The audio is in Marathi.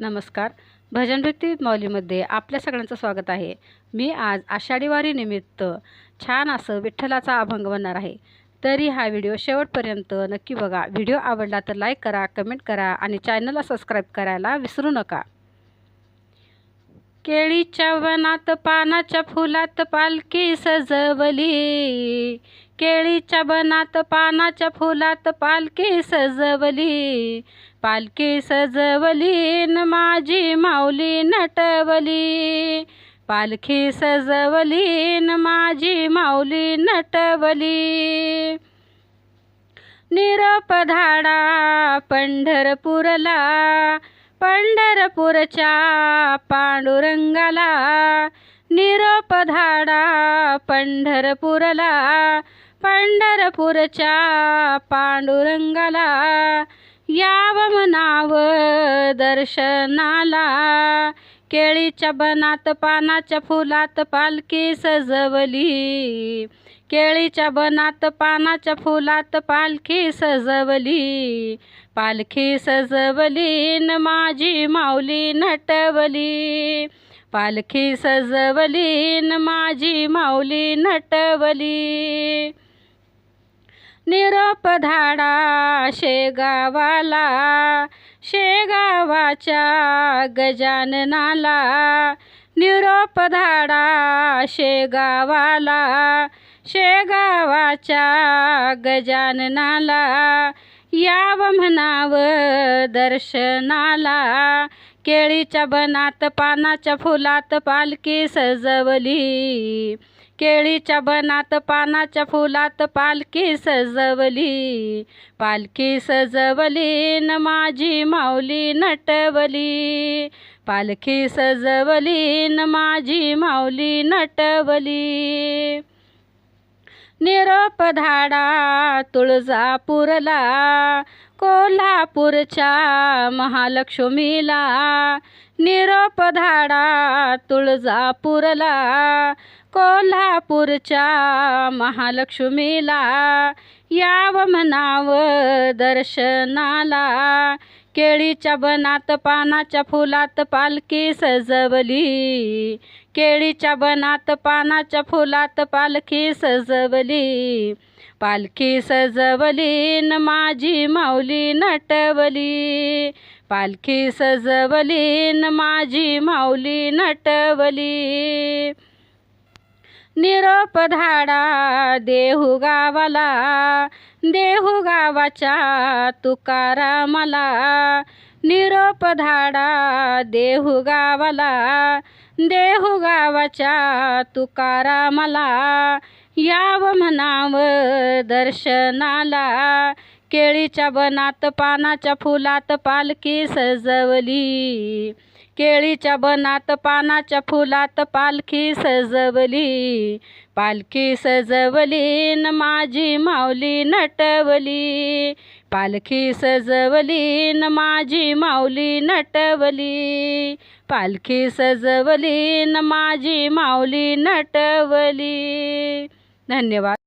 नमस्कार. भजन मौलीमध्ये आपल्या सगळ्यांचं स्वागत आहे. मी आज आषाढी वारीनिमित्त छान असं विठ्ठलाचा अभंग बनणार आहे. तरी हा व्हिडिओ शेवटपर्यंत नक्की बघा. व्हिडिओ आवडला तर लाईक करा कमेंट करा आणि चॅनलला सबस्क्राईब करायला विसरू नका. केळीच्या वनात पानाच्या फुलात पालखी सजवली. केळीच्या बनात पानाच्या फुलात पालखी सजवली. पालखी सजवली न माझी माऊली नटवली. पालखी सजवली न माझी माऊली नटवली. निरोप धाडा पंढरपूरला पंढरपूरच्या पांडुरंगाला. निरोप धाडा पंढरपूरला पंढरपूरच्या पांडुरंगाला याव म्हणाव दर्शनाला. केळीच्या बनात पानाच्या फुलात पालखी सजवली. केळीच्या बनात पानाच्या फुलात पालखी सजवली. पालखी सजवली न माझी माऊली नटवली. पालखी सजवली न माझी माऊली नटवली. निरोप धाडा शेगावाला शेगावाच्या गजाननाला. निरोप धाडा शेगावाला शेगावाच्या गजाननाला. याव म्हणाव दर्शनाला. केळीच्या बनात पानाच्या फुलात पालखी सजवली. केळीच्या बनात पानाच्या फुलात पालखी सजवली. पालखी सजवली न माझी माऊली नटवली. पालखी सजवली न माझी माऊली नटवली. निरोप धाडा तुळजापूरला कोल्हापूरच्या महालक्ष्मीला. निरोप धाडा तुळजापूरला कोल्हापूरच्या महालक्ष्मीला. याव म्हणाव दर्शनाला केळीच्या बनात पानाच्या फुलात पालखी सजवली. केळीच्या बनात पानाच्या फुलात पालखी सजवली. पालखी सजवली न माझी माऊली नटवली. पालखी सजवली न माझी माऊली नटवली. निरोप धाडा देहू गावाला देहू गावाच्या तुकारामाला. निरोप धाडा देहू गावाला देहू गावाच्या तुकारामाला याव म्हणाव दर्शनाला. केळीच्या बनात पानाच्या फुलात पालखी सजवली. केळीच्या बनात पानाच्या फुलात पालखी सजवली. पालखी सजवली न माझी माऊली नटवली. पालखी सजवली न माझी माऊली नटवली. पालखी सजवली न माझी माऊली नटवली. धन्यवाद.